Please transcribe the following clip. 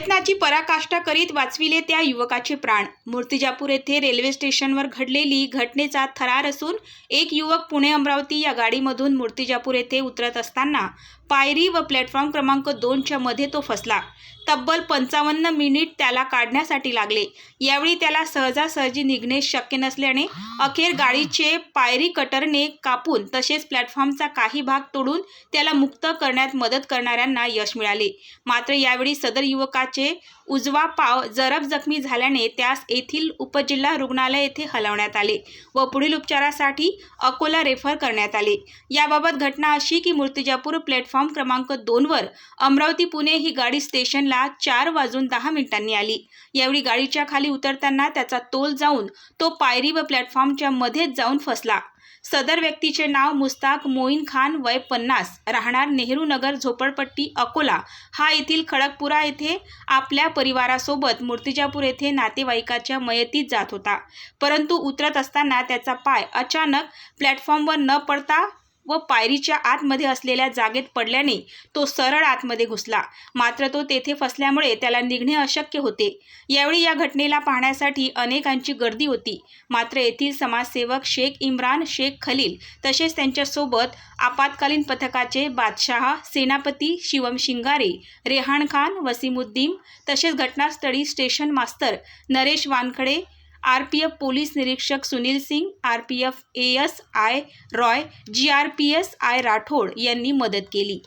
प्रयत्नाची पराकाष्ठा करीत वाचविले त्या युवकाचे प्राण. मूर्तिजापूर येथे रेल्वे स्टेशनवर घडलेली घटनेचा थरार असून एक युवक पुणे अमरावती या गाडीमधून मूर्तिजापूर येथे उतरत असताना पायरी व प्लॅटफॉर्म क्रमांक दोनच्या मध्ये तो फसला. तब्बल पंचावन्न मिनिट त्याला काढण्यासाठी लागले. यावेळी त्याला सहजासहजी निघणे शक्य नसल्याने अखेर गाडीचे पायरी कटरने कापून तसेच प्लॅटफॉर्मचा काही भाग तोडून त्याला मुक्त करण्यात मदत करणाऱ्यांना यश मिळाले. मात्र यावेळी सदर युवकाचे उजवा पाव जरब जखमी झाल्याने त्यास येथील उपजिल्हा रुग्णालय येथे हलवण्यात आले व पुढील उपचारासाठी अकोला रेफर करण्यात आले. याबाबत घटना अशी की मूर्तिजापूर प्लॅटफॉर्म क्रमांक दोनवर अमरावती पुणे ही गाडी स्टेशनला चार वाजून दहा मिनिटांनी आली. यावेळी गाडीच्या खाली उतरताना त्याचा तोल जाऊन तो पायरी व प्लॅटफॉर्मच्या मध्येच जाऊन फसला. सदर व्यक्तीचे नाव मुस्ताक मोईन खान वय पन्नास. राहणार नेहरू नगर झोपडपट्टी अकोला. हा येथील खडकपुरा येथे आपल्या परिवारासोबत मूर्तिजापूर येथे नातेवाईकाच्या मयतीत जात होता. परंतु उतरत असताना त्याचा पाय अचानक प्लॅटफॉर्मवर न पडता व पायरीच्या आतमध्ये असलेल्या जागेत पडल्याने तो सरळ आतमध्ये घुसला. मात्र तो तेथे फसल्यामुळे त्याला निघणे अशक्य होते. यावेळी या घटनेला पाहण्यासाठी अनेकांची गर्दी होती. मात्र येथील समाजसेवक शेख इम्रान शेख खलील तसेच त्यांच्यासोबत आपत्कालीन पथकाचे बादशाह सेनापती शिवम शिंगारे रेहान खान वसीमुद्दीन तसेच घटनास्थळी station master Naresh Wankhede R P F police निरीक्षक Sunil Singh R P F A S I Roy G R P S I Rathod यांनी मदत केली.